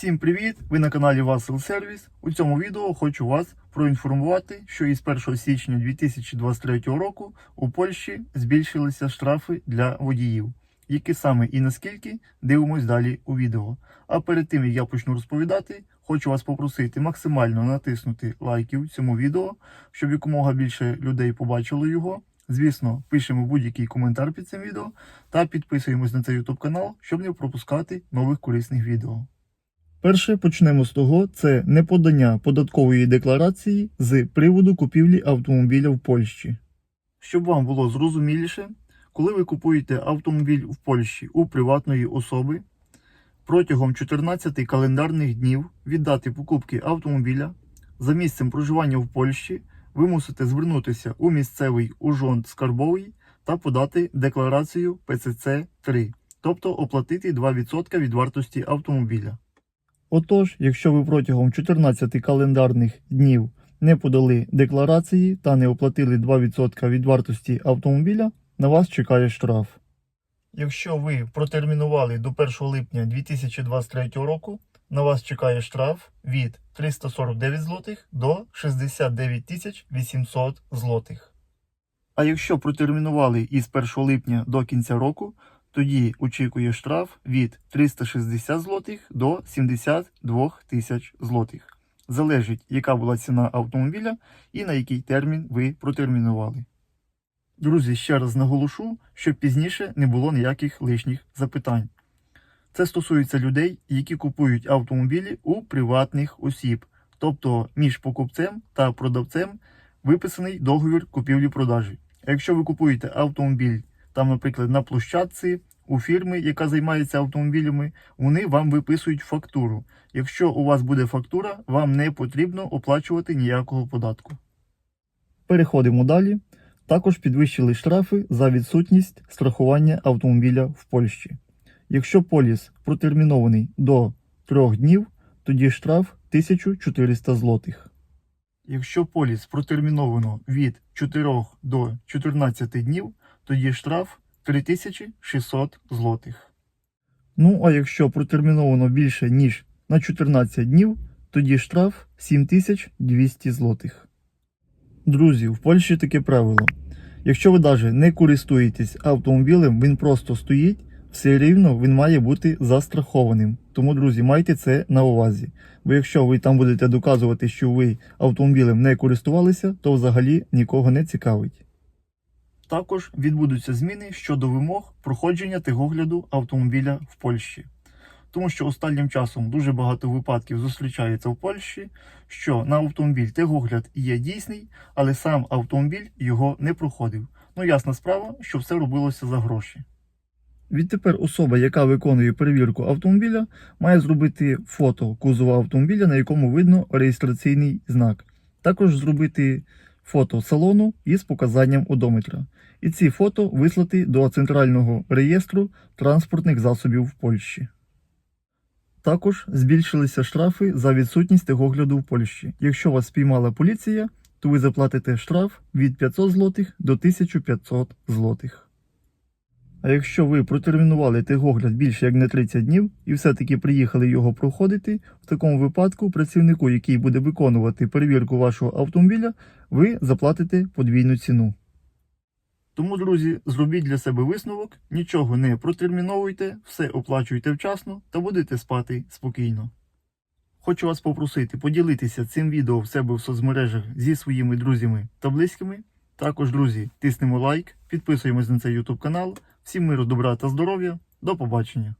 Всім привіт! Ви на каналі Vassal Service. У цьому відео хочу вас проінформувати, що із 1 січня 2023 року у Польщі збільшилися штрафи для водіїв. Які саме і наскільки дивимось далі у відео. А перед тим як я почну розповідати, хочу вас попросити максимально натиснути лайків цьому відео, щоб якомога більше людей побачило його. Звісно, пишемо будь-який коментар під цим відео та підписуємось на цей YouTube канал, щоб не пропускати нових корисних відео. Перше почнемо з того, це неподання податкової декларації з приводу купівлі автомобіля в Польщі. Щоб вам було зрозуміліше, коли ви купуєте автомобіль в Польщі у приватної особи, протягом 14 календарних днів від дати покупки автомобіля за місцем проживання в Польщі ви мусите звернутися у місцевий ужонт скарбовий та подати декларацію ПЦЦ 3, тобто оплатити 2% від вартості автомобіля. Отож, якщо ви протягом 14 календарних днів не подали декларації та не оплатили 2% від вартості автомобіля, на вас чекає штраф. Якщо ви протермінували до 1 липня 2023 року, на вас чекає штраф від 349 злотих до 69 800 злотих. А якщо протермінували із 1 липня до кінця року, тоді очікує штраф від 360 злотих до 72 тисяч злотих. Залежить, яка була ціна автомобіля і на який термін ви протермінували. Друзі, ще раз наголошу, щоб пізніше не було ніяких лишніх запитань. Це стосується людей, які купують автомобілі у приватних осіб, тобто між покупцем та продавцем виписаний договір купівлі-продажі. Якщо ви купуєте автомобіль там, наприклад, на площадці у фірми, яка займається автомобілями, вони вам виписують фактуру. Якщо у вас буде фактура, вам не потрібно оплачувати ніякого податку. Переходимо далі. Також підвищили штрафи за відсутність страхування автомобіля в Польщі. Якщо поліс протермінований до 3 днів, тоді штраф 1400 злотих. Якщо поліс протерміновано від 4 до 14 днів, тоді штраф 3600 злотих. Ну а якщо протерміновано більше ніж на 14 днів, тоді штраф 7200 злотих. Друзі, в Польщі таке правило. Якщо ви навіть не користуєтесь автомобілем, він просто стоїть, все рівно він має бути застрахованим. Тому, друзі, майте це на увазі. Бо якщо ви там будете доказувати, що ви автомобілем не користувалися, то взагалі нікого не цікавить. Також відбудуться зміни щодо вимог проходження техогляду автомобіля в Польщі. Тому що останнім часом дуже багато випадків зустрічається в Польщі, що на автомобіль техогляд є дійсний, але сам автомобіль його не проходив. Ну, ясна справа, що все робилося за гроші. Відтепер особа, яка виконує перевірку автомобіля, має зробити фото кузова автомобіля, на якому видно реєстраційний знак. Також зробити фото салону із показанням одометра. І ці фото вислати до центрального реєстру транспортних засобів в Польщі. Також збільшилися штрафи за відсутність техогляду в Польщі. Якщо вас спіймала поліція, то ви заплатите штраф від 500 злотих до 1500 злотих. А якщо ви протермінували техогляд більше як на 30 днів і все-таки приїхали його проходити, в такому випадку працівнику, який буде виконувати перевірку вашого автомобіля, ви заплатите подвійну ціну. Тому, друзі, зробіть для себе висновок, нічого не протерміновуйте, все оплачуйте вчасно та будете спати спокійно. Хочу вас попросити поділитися цим відео в себе в соцмережах зі своїми друзями та близькими. Також, друзі, тиснемо лайк, підписуємось на цей YouTube канал. Всім миру, добра та здоров'я. До побачення!